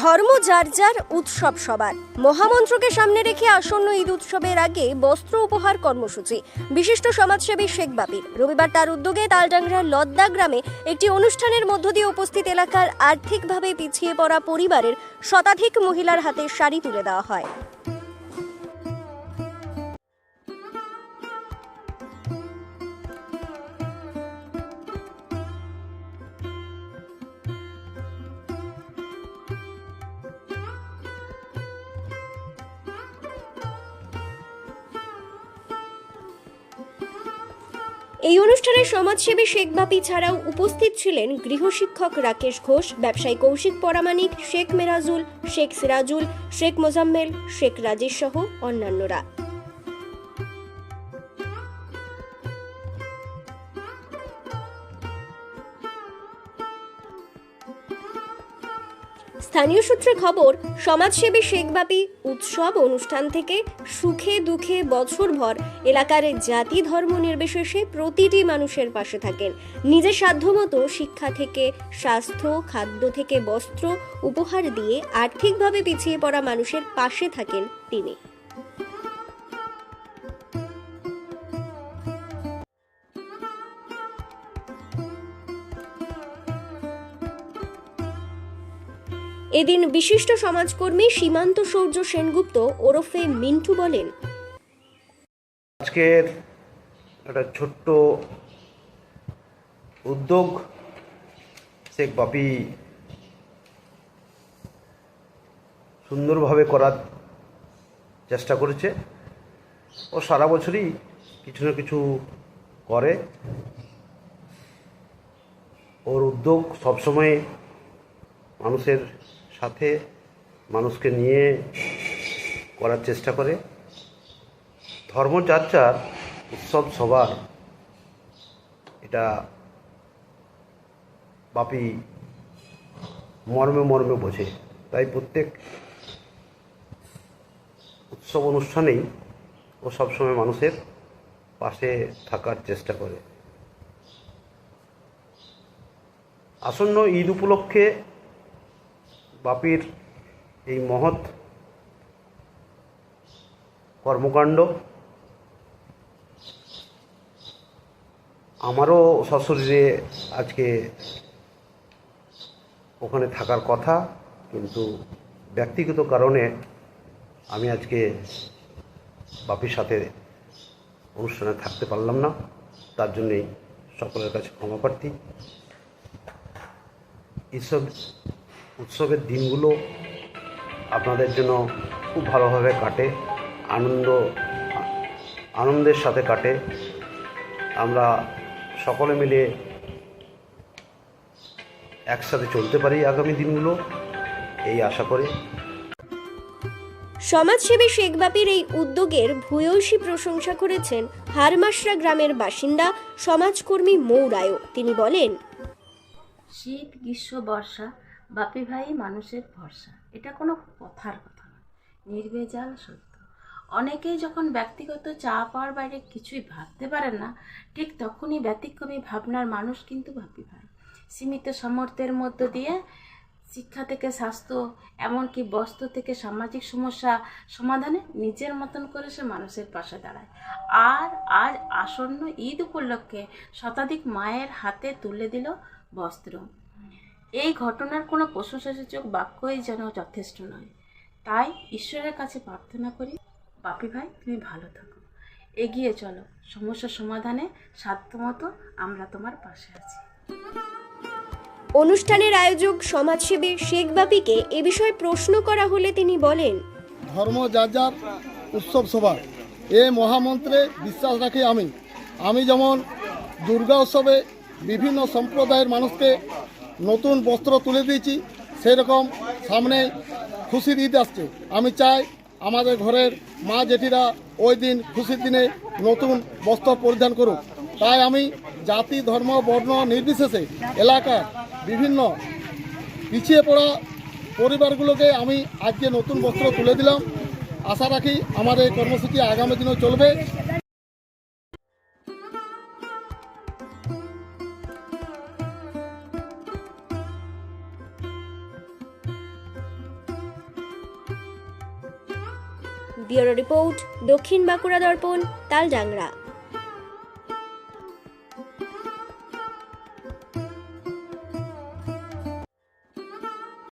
ধর্ম যার যার উৎসব সবার। মহামন্ত্রকে সামনে রেখে আসন্ন ঈদ উৎসবের আগে বস্ত্র উপহার কর্মসূচি। বিশিষ্ট সমাজসেবী শেখ বাপির। রবিবার তার উদ্যোগে তালডাংরার লদ্দা গ্রামে একটি অনুষ্ঠানের মধ্য দিয়ে উপস্থিত এলাকার আর্থিকভাবে পিছিয়ে পড়া পরিবারের শতাধিক মহিলার হাতে শাড়ি তুলে দেওয়া হয়। এই অনুষ্ঠানে সমাজসেবী শেখ বাপি ছাড়াও উপস্থিত ছিলেন গৃহশিক্ষক রাকেশ ঘোষ, ব্যবসায়ী কৌশিক পরামানিক, শেখ মেরাজুল, শেখ সিরাজুল, শেখ মোজাম্মেল, শেখ রাজেশ সহ অন্যান্যরা। স্থানীয় সূত্রে খবর, সমাজসেবী শেখব্যাপী উৎসব অনুষ্ঠান থেকে সুখে দুঃখে বছরভর এলাকার জাতি ধর্ম নির্বিশেষে প্রতিটি মানুষের পাশে থাকেন। নিজের সাধ্যমতো শিক্ষা থেকে, স্বাস্থ্য, খাদ্য থেকে বস্ত্র উপহার দিয়ে আর্থিকভাবে পিছিয়ে পড়া মানুষের পাশে থাকেন তিনি। এদিন বিশিষ্ট সমাজকর্মী সীমান্ত সৌর্য সেনগুপ্ত ওরফে মিন্টু বলেন, আজকের একটা ছোট্ট উদ্যোগ শেখ বাপি সুন্দরভাবে করার চেষ্টা করেছে। ও সারা বছরই কিছু না কিছু করে। ওর উদ্যোগ সবসময় মানুষের সাথে মানুষকে নিয়ে করার চেষ্টা করে। ধর্ম যার যার উৎসব সবার। এটা বাপি মর্মে মর্মে বোঝে। তাই প্রত্যেক উৎসব অনুষ্ঠানেই ও সবসময় মানুষের পাশে থাকার চেষ্টা করে। আসন্ন ঈদ উপলক্ষে বাপির এই মহৎ কর্মকাণ্ড। আমারও সশরীরে আজকে ওখানে থাকার কথা, কিন্তু ব্যক্তিগত কারণে আমি আজকে বাপির সাথে অনুষ্ঠানে থাকতে পারলাম না। তার জন্যেই সকলের কাছে ক্ষমা প্রার্থী। এইসব উৎসবের দিনগুলো আপনাদের জন্য খুব ভালোভাবে কাটে আনন্দ আনন্দের সাথে কাটে। আমরা সকলে মিলে একসাথে চলতে পারি আগামী দিনগুলো এই আশা করি। সমাজসেবী শেখ বাপির এই উদ্যোগের ভূয়সী প্রশংসা করেছেন হারমাসরা গ্রামের বাসিন্দা সমাজকর্মী মৌরায়ও। তিনি বলেন শীত গ্রীষ্ম বর্ষা বাপি ভাই মানুষের ভরসা। এটা কোনো কথার কথা নয় নির্ভেজাল সত্য। অনেকেই যখন ব্যক্তিগত চা পাওয়ার বাইরে কিছুই ভাবতে পারেন না, ঠিক তখনই ব্যতিক্রমী ভাবনার মানুষ কিন্তু বাপি ভাই। সীমিত সামর্থ্যের মধ্য দিয়ে শিক্ষা থেকে স্বাস্থ্য, এমনকি বস্ত্র থেকে সামাজিক সমস্যা সমাধানে নিজের মতন করে সে মানুষের পাশে দাঁড়ায়। আর আজ আসন্ন ঈদ উপলক্ষে শতাধিক মায়ের হাতে তুলে দিল বস্ত্র। এই ঘটনার কোনো প্রশংসাসূচক বাক্যই যেন যথেষ্ট নয়। তাই ঈশ্বরের কাছে প্রার্থনা করি বাপি ভাই তুমি ভালো থাকো। এগিয়ে চলো সমস্যা সমাধানে সাধ্যমতো আমরা তোমার পাশে আছি। অনুষ্ঠানের আয়োজক সমাজসেবী শেখ বাপিকে এ বিষয়ে প্রশ্ন করা হলে তিনি বলেন ধর্ম যার যার উৎসব সবার এ মহামন্ত্রে বিশ্বাস রাখি আমি। আমি যেমন দুর্গা উৎসবে বিভিন্ন সম্প্রদায়ের মানুষকে নতুন বস্ত্র তুলে দিয়েছি, সেরকম সামনে খুশির ঈদ আসছে। আমি চাই আমাদের ঘরের মা জেঠিরা ওই দিন খুশির দিনে নতুন বস্ত্র পরিধান করুক। তাই আমি জাতি, ধর্ম, বর্ণ নির্বিশেষে এলাকার বিভিন্ন পিছিয়ে পড়া পরিবারগুলোকে আমি আজকে নতুন বস্ত্র তুলে দিলাম। আশা রাখি এই কর্মসূচি আগামী দিনেও চলবে। ব্যুরো রিপোর্ট দক্ষিণ বাঁকুড়া দর্পণ তালডাংরা।